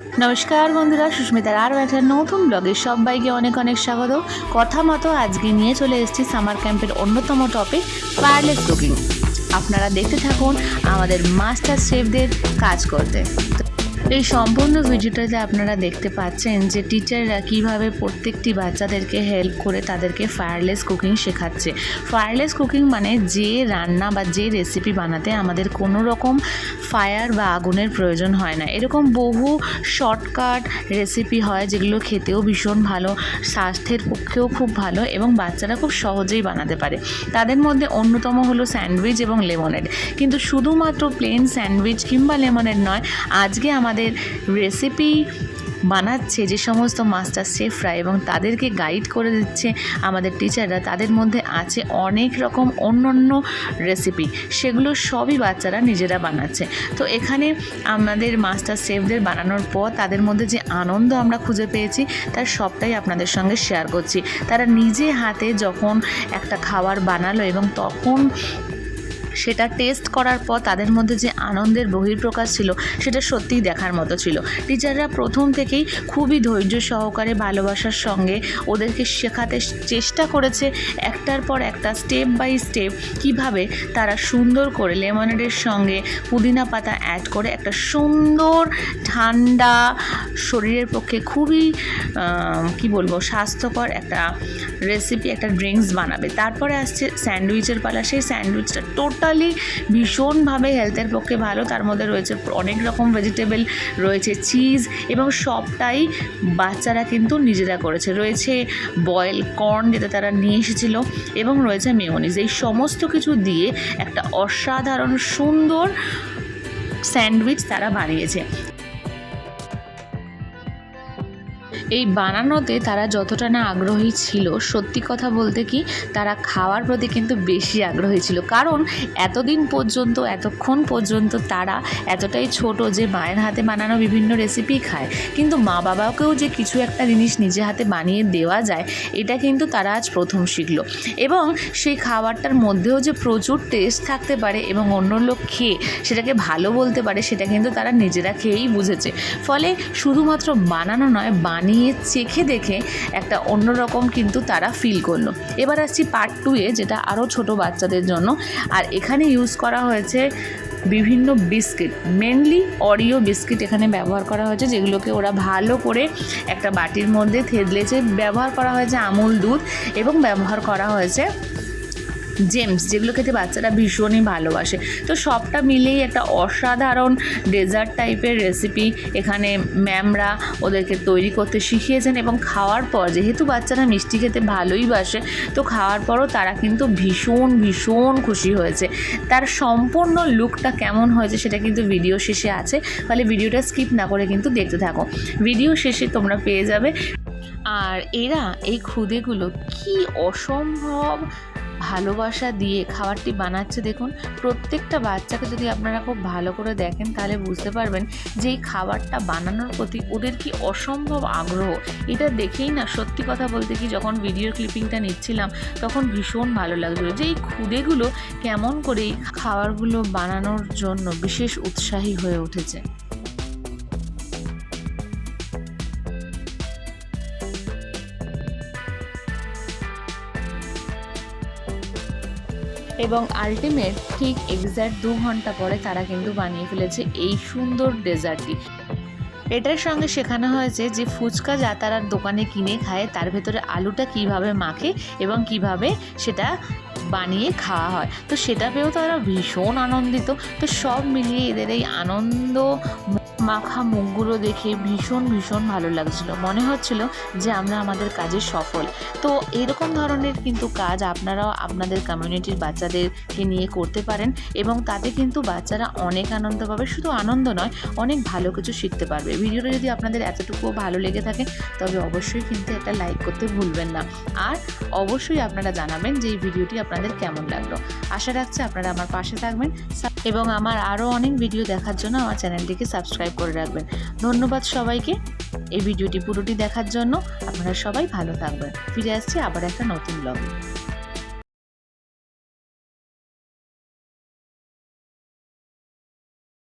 নমস্কার বন্ধুরা, সুস্মিতার আরও একটা নতুন ব্লগে সবাইকে অনেক অনেক স্বাগত। কথা মতো আজকে নিয়ে চলে এসেছি সামার ক্যাম্পের অন্যতম টপিক ফায়ারলেস কুকিং আপনারা দেখতে থাকুন আমাদের মাস্টার শেফদের কাজ করতে। এই সম্পূর্ণ ভিডিওটাতে আপনারা দেখতে পাচ্ছেন যে টিচাররা কীভাবে প্রত্যেকটি বাচ্চাদেরকে হেল্প করে তাদেরকে ফায়ারলেস কুকিং শেখাচ্ছে। ফায়ারলেস কুকিং মানে যে রান্না বা যে রেসিপি বানাতে আমাদের কোনো রকম ফায়ার বা আগুনের প্রয়োজন হয় না। এরকম বহু শর্টকাট রেসিপি হয় যেগুলো খেতেও ভীষণ ভালো, স্বাস্থ্যের পক্ষেও খুব ভালো এবং বাচ্চারা খুব সহজেই বানাতে পারে। তাদের মধ্যে অন্যতম হলো স্যান্ডউইচ এবং লেমনেড কিন্তু শুধুমাত্র প্লেন স্যান্ডউইচ কিংবা লেমনেড নয়, আজকে আমাদের রেসিপি বানাচ্ছে, যে সমস্ত মাস্টার শেফরা এবং তাদেরকে গাইড করে দিচ্ছে আমাদের টিচাররা তাদের মধ্যে আছে অনেক রকম অন্য অন্য রেসিপি সেগুলো সবই বাচ্চারা নিজেরা বানাচ্ছে। তো এখানে আমাদের মাস্টার শেফদের বানানোর পর তাদের মধ্যে যে আনন্দ আমরা খুঁজে পেয়েছি, তার সবটাই আপনাদের সঙ্গে শেয়ার করছি। তারা নিজে হাতে যখন একটা খাবার বানালো এবং তখন সেটা টেস্ট করার পর তাদের মধ্যে যে আনন্দের বহির্প্রকাশ ছিল, সেটা সত্যিই দেখার মতো ছিল। টিচাররা প্রথম থেকেই খুবই ধৈর্য সহকারে ভালোবাসার সঙ্গে ওদেরকে শেখাতে চেষ্টা করেছে। একটার পর একটা স্টেপ বাই স্টেপ কীভাবে তারা সুন্দর করে লেমনেডের সঙ্গে পুদিনা পাতা অ্যাড করে একটা সুন্দর ঠান্ডা শরীরের পক্ষে খুবই কি বলব, স্বাস্থ্যকর একটা রেসিপি একটা ড্রিঙ্কস বানাবে। তারপরে আসছে স্যান্ডউইচের পালা। সেই স্যান্ডউইচটা টোটালি ভীষণভাবে হেলথের পক্ষে ভালো, তার মধ্যে রয়েছে অনেক রকম ভেজিটেবল রয়েছে চিজ এবং সবটাই বাচ্চারা কিন্তু নিজেরা করেছে। রয়েছে বয়েল কর্ন যেটা তারা নিয়ে এসেছিল এবং রয়েছে মেয়নিজ এই সমস্ত কিছু দিয়ে একটা অসাধারণ সুন্দর স্যান্ডউইচ তারা বানিয়েছে। এই বানানোতে তারা যতটা না আগ্রহী ছিল, সত্যি কথা বলতে কি, তারা খাওয়ার প্রতি কিন্তু বেশি আগ্রহী ছিল। কারণ এতদিন পর্যন্ত, এতক্ষণ পর্যন্ত তারা এতটাই ছোট যে মায়ের হাতে বানানো বিভিন্ন রেসিপি খায়। কিন্তু মা বাবাকেও যে কিছু একটা জিনিস নিজে হাতে বানিয়ে দেওয়া যায়, এটা কিন্তু তারা আজ প্রথম শিখল। এবং সেই খাবারটার মধ্যেও যে প্রচুর টেস্ট থাকতে পারে এবং অন্য লোক খেয়ে সেটাকে ভালো বলতে পারে, সেটা কিন্তু তারা নিজেরা খেয়েই বুঝেছে। ফলে শুধুমাত্র বানানো নয়, বানিয়ে চেখে দেখে একটা অন্যরকম কিন্তু তারা ফিল করল। এবার আসছি পার্ট টুয়ে যেটা আরও ছোট বাচ্চাদের জন্য। আর এখানে ইউজ করা হয়েছে বিভিন্ন বিস্কিট মেনলি অরিও বিস্কিট এখানে ব্যবহার করা হয়েছে, যেগুলোকে ওরা ভালো করে একটা বাটির মধ্যে থেদলেছে ব্যবহার করা হয়েছে আমুল দুধ এবং ব্যবহার করা হয়েছে জেমস যেগুলো খেতে বাচ্চারা ভীষণই ভালোবাসে। তো সবটা মিলেই একটা অসাধারণ ডেজার্ট টাইপের রেসিপি এখানে ম্যামরা ওদেরকে তৈরি করতে শিখিয়েছেন এবং খাওয়ার পর, যেহেতু বাচ্চারা মিষ্টি খেতে ভালোই বাসে, তো খাওয়ার পরও তারা কিন্তু ভীষণ ভীষণ খুশি হয়েছে। তার সম্পূর্ণ লুকটা কেমন হয়েছে সেটা কিন্তু ভিডিও শেষে আছে ফলে ভিডিওটা স্কিপ না করে কিন্তু দেখতে থাকো। ভিডিও শেষে তোমরা পেয়ে যাবে। আর এরা এই খুদেগুলো কি অসম্ভব ভালোবাসা দিয়ে খাবারটি বানাচ্ছে, দেখুন, প্রত্যেকটা বাচ্চাকে যদি আপনারা খুব ভালো করে দেখেন, তাহলে বুঝতে পারবেন যে এই খাবারটা বানানোর প্রতি ওদের কি অসম্ভব আগ্রহ। এটা দেখেই না, সত্যি কথা বলতে কি, যখন ভিডিও ক্লিপিংটা নিচ্ছিলাম, তখন ভীষণ ভালো লাগছিল যে এই খুদেগুলো কেমন করে এই খাবারগুলো বানানোর জন্য বিশেষ উৎসাহী হয়ে উঠেছে। এবং আলটিমেট ঠিক এক্স্যাক্ট দু ঘণ্টা পরে তারা কিন্তু বানিয়ে ফেলেছে এই সুন্দর ডেজার্টটি এটার সঙ্গে শেখানো হয়েছে যে ফুচকা যা তারা দোকানে কিনে খায়, তার ভেতরে আলুটা কীভাবে মাখে এবং কীভাবে সেটা বানিয়ে খাওয়া হয়। তো সেটা পেয়েও তারা ভীষণ আনন্দিত। তো সব মিলিয়ে এদের এই আনন্দ মাখা মুখগুলো দেখে ভীষণ ভীষণ ভালো লাগছিল। মনে হচ্ছিল যে আমরা আমাদের কাজে সফল। তো এরকম ধরনের কিন্তু কাজ আপনারাও আপনাদের কমিউনিটির বাচ্চাদেরকে নিয়ে করতে পারেন এবং তাতে কিন্তু বাচ্চারা অনেক আনন্দ পাবে। শুধু আনন্দ নয়, অনেক ভালো কিছু শিখতে পারবে। ভিডিওটা যদি আপনাদের এতটুকুও ভালো লেগে থাকে, তবে অবশ্যই কিন্তু একটা লাইক করতে ভুলবেন না। আর অবশ্যই আপনারা জানাবেন যে এই ভিডিওটি আপনাদের কেমন লাগল। আশা রাখছি আপনারা আমার পাশে থাকবেন। এবং আমার আরও অনেক ভিডিও দেখার জন্য আমার চ্যানেলটিকে সাবস্ক্রাইব করে রাখবেন। ধন্যবাদ সবাইকে এই ভিডিওটি পুরোটি দেখার জন্য। আপনারা সবাই ভালো থাকবেন। ফিরে আসছি আবার একটা নতুন ব্লগে